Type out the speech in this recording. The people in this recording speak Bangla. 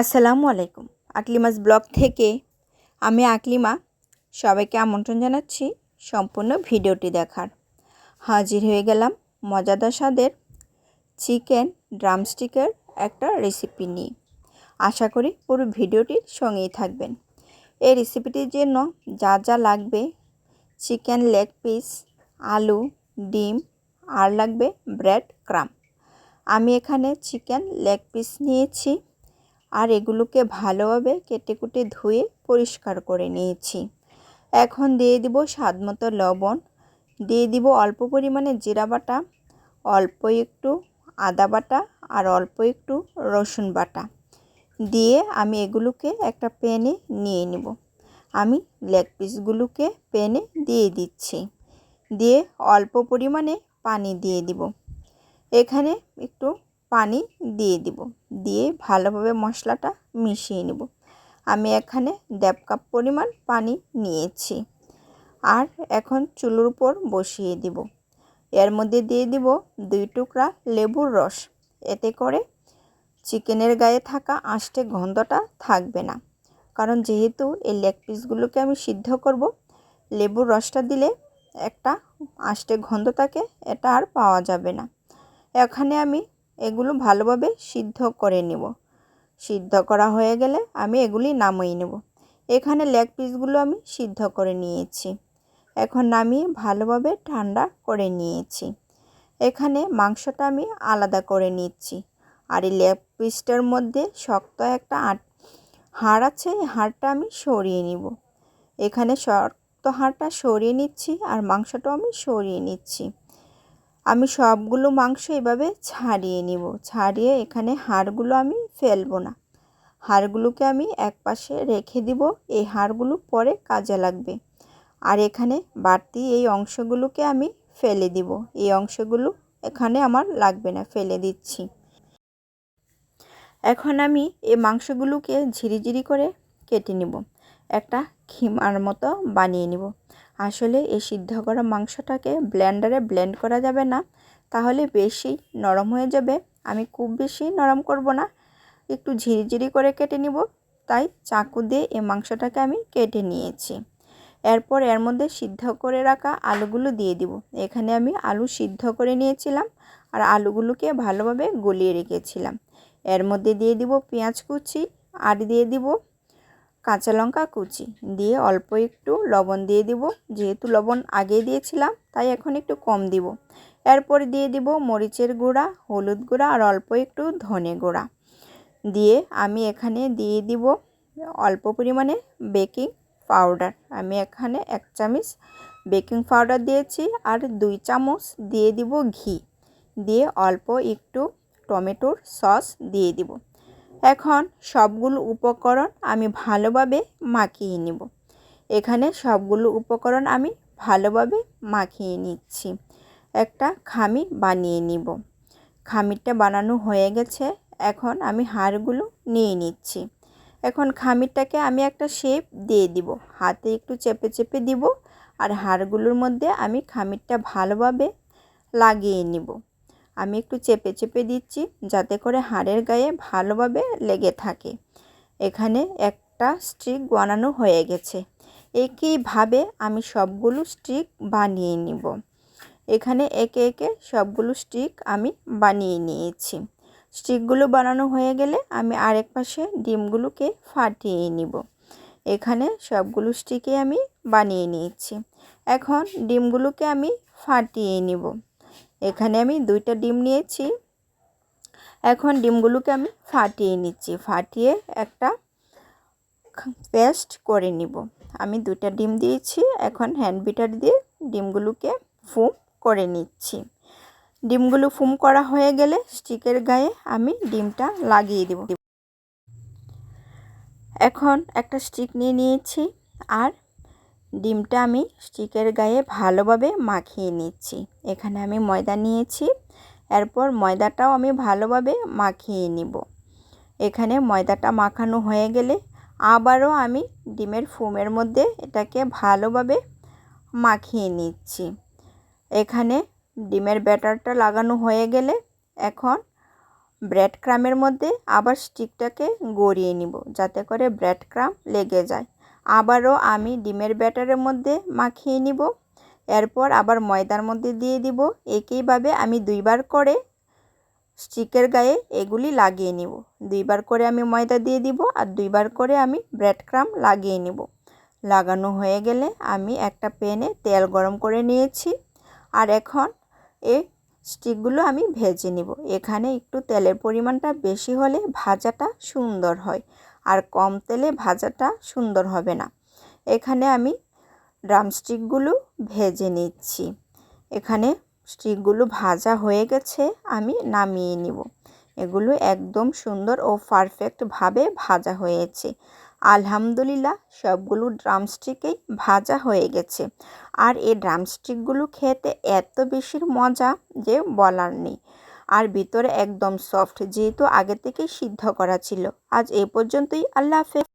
আসসালামু আলাইকুম। আকলিমাস ব্লগ থেকে আমি আকলিমা। সবাইকে আমন্ত্রণ জানাচ্ছি সম্পূর্ণ ভিডিওটি দেখার। হাজির হয়ে গেলাম মজাদার স্বাদের চিকেন ড্রামস্টিকের একটা রেসিপি নিয়ে। আশা করি পুরো ভিডিওটির সঙ্গেই থাকবেন। এই রেসিপিটির জন্য যা যা লাগবে, চিকেন লেগ পিস, আলু, ডিম, আর লাগবে ব্রেড ক্রাম। আমি এখানে চিকেন লেগ পিস নিয়েছি। আর এগুলোকে ভালোভাবে কেটে কুটে ধুয়ে পরিষ্কার করে নিয়েছি। এখন দিয়ে দিব স্বাদ মতো লবণ। দিয়ে দিব অল্প পরিমাণে জিরা বাটা, অল্প একটু আদা বাটা আর অল্প একটু রসুন বাটা। দিয়ে আমি এগুলোকে একটা প্যানে নিয়ে নেব। আমি লেগ পিসগুলোকে প্যানে দিয়ে দিচ্ছি। দিয়ে অল্প পরিমাণে পানি দিয়ে দিব। এখানে একটু পানি দিয়ে দিব। দিয়ে ভালোভাবে মশলাটা মিশিয়ে নেব। আমি এখানে দেড় কাপ পরিমাণ পানি নিয়েছি। আর এখন চুলোর উপর বসিয়ে দিব। এর মধ্যে দিয়ে দিব দুই টুকরা লেবুর রস। এতে করে চিকেনের গায়ে থাকা আষ্টে গন্ধটা থাকবে না। কারণ যেহেতু এই লেগ পিসগুলোকে আমি সিদ্ধ করব, লেবুর রসটা দিলে একটা আষ্টে গন্ধ থাকে, এটা আর পাওয়া যাবে না। এখানে আমি এগুলো ভালোভাবে সিদ্ধ করে নেব। সিদ্ধ করা হয়ে গেলে আমি এগুলি নামিয়ে নেব। এখানে লেগ পিসগুলো আমি সিদ্ধ করে নিয়েছি। এখন নামিয়ে ভালোভাবে ঠান্ডা করে নিয়েছি। এখানে মাংসটা আমি আলাদা করে নিচ্ছি। আর এই লেগ পিসটার মধ্যে শক্ত একটা আট হাড় আছে, এই হাড়টা আমি সরিয়ে নিব। এখানে শক্ত হাড়টা সরিয়ে নিচ্ছি আর মাংসটাও আমি সরিয়ে নিচ্ছি। আমি সবগুলো মাংস এভাবে ছাড়িয়ে নিব। ছাড়িয়ে এখানে হাড়গুলো আমি ফেলব না। হাড়গুলোকে আমি এক পাশে রেখে দিব। এই হাড়গুলো পরে কাজে লাগবে। আর এখানে বাড়তি এই অংশগুলোকে আমি ফেলে দিব। এই অংশগুলো এখানে আমার লাগবে না, ফেলে দিচ্ছি। এখন আমি এই মাংসগুলোকে ঝিরিঝিরি করে কেটে নিব। একটা খিমার মতো বানিয়ে নিব। আসলে এই সিদ্ধ করা মাংসটাকে ব্লেন্ডারে ব্লেন্ড করা যাবে না। তাহলে বেশি নরম হয়ে যাবে। আমি খুব বেশি নরম করব না। একটু ঝিরিঝিরি করে কেটে নিব। তাই চাকু দিয়ে এই মাংসটাকে আমি কেটে নিয়েছি। এরপর এর মধ্যে সিদ্ধ করে রাখা আলুগুলো দিয়ে দিব। এখানে আমি আলু সিদ্ধ করে নিয়েছিলাম আর আলুগুলোকে ভালোভাবে গলিয়ে রেখেছিলাম। এর মধ্যে দিয়ে দিব পেঁয়াজ কুচি, আর দিয়ে দিব কাঁচা লঙ্কা কুচি। দিয়ে অল্প একটু লবণ দিয়ে দিব। যেহেতু লবণ আগে দিয়েছিলাম, তাই এখন একটু কম দিব। এরপর দিয়ে দিব মরিচের গুঁড়া, হলুদ গুঁড়া আর অল্প একটু ধনে গুঁড়া। দিয়ে আমি এখানে দিয়ে দিব অল্প পরিমাণে বেকিং পাউডার। আমি এখানে এক চামচ বেকিং পাউডার দিয়েছি আর দুই চামচ দিয়ে দিব ঘি। দিয়ে অল্প একটু টমেটোর সস দিয়ে দিব। এখন সবগুলো উপকরণ আমি ভালোভাবে মাখিয়ে নিব। এখানে সবগুলো উপকরণ আমি ভালোভাবে মাখিয়ে নিচ্ছি। একটা খামি বানিয়ে নিব। খামিরটা বানানো হয়ে গেছে। এখন আমি হাড়গুলো নিয়ে নিচ্ছি। এখন খামিরটাকে আমি একটা শেপ দিয়ে দিব। হাতে একটু চেপে চেপে দিব আর হাড়গুলোর মধ্যে আমি খামিরটা ভালোভাবে লাগিয়ে নিব। আমি একটু চেপে চেপে দিচ্ছি যাতে করে হাড়ের গায়ে ভালোভাবে লেগে থাকে। এখানে একটা স্ট্রিক বানানো হয়ে গেছে। একইভাবে আমি সবগুলো স্টিক বানিয়ে নিব। এখানে একে একে সবগুলো স্টিক আমি বানিয়ে নিয়েছি। স্টিকগুলো বানানো হয়ে গেলে আমি আরেক পাশে ডিমগুলোকে ফাটিয়ে নিব। এখানে সবগুলো স্টিকে আমি বানিয়ে নিয়েছি। এখন ডিমগুলোকে আমি ফাটিয়ে নিব। এখানে আমি দুইটা ডিম নিয়েছি। এখন ডিমগুলোকে আমি ফাটিয়ে নিচ্ছি, ফাটিয়ে একটা পেস্ট করে নিব। আমি দুইটা ডিম দিয়েছি, এখন হ্যান্ড বিটার দিয়ে ডিমগুলোকে ফুম করে নিচ্ছি। ডিমগুলো ফুম করা হয়ে গেলে স্টিকের গায়ে আমি ডিমটা লাগিয়ে দেব। এখন একটা স্টিক নিয়ে নিয়েছি, আর ডিমটা আমি স্টিকের গায়ে ভালোভাবে মাখিয়ে নিচ্ছি। এখানে আমি ময়দা নিয়েছি। এরপর ময়দাটাও আমি ভালোভাবে মাখিয়ে নিব। এখানে ময়দাটা মাখানো হয়ে গেলে আবারও আমি ডিমের ফুমের মধ্যে এটাকে ভালোভাবে মাখিয়ে নিচ্ছি। এখানে ডিমের ব্যাটারটা লাগানো হয়ে গেলে এখন ব্রেড ক্রামের মধ্যে আবার স্টিকটাকে গড়িয়ে নিব, যাতে করে ব্রেড ক্রাম লেগে যায়। আবারও আমি ডিমের ব্যাটারের মধ্যে মাখিয়ে নিব। এরপর আবার ময়দার মধ্যে দিয়ে দিব। একইভাবে আমি দুইবার করে স্টিকের গায়ে এগুলি লাগিয়ে নিব। দুইবার করে আমি ময়দা দিয়ে দিব আর দুইবার করে আমি ব্রেড ক্রাম লাগিয়ে নিব। লাগানো হয়ে গেলে আমি একটা প্যানে তেল গরম করে নিয়েছি আর এখন এই স্টিকগুলো আমি ভেজে নিব। এখানে একটু তেলের পরিমাণটা বেশি হলে ভাজাটা সুন্দর হয়। আর কম তেলে ভাজাটা সুন্দর হবে না। এখানে আমি ড্রামস্টিকগুলো ভেজে নিচ্ছি। এখানে স্টিকগুলো ভাজা হয়ে গেছে, আমি নামিয়ে নিব। এগুলো একদম সুন্দর ও পারফেক্টভাবে ভাজা হয়েছে। আলহামদুলিল্লাহ, সবগুলো ড্রামস্টিকেই ভাজা হয়ে গেছে। আর এই ড্রামস্টিকগুলো খেতে এত বেশি মজা যে বলার নেই। আর ভিতরে একদম সফট যেহেতু আগে থেকেই সিদ্ধ করা ছিল। আজ এই পর্যন্তই, আল্লাহ হাফেজ।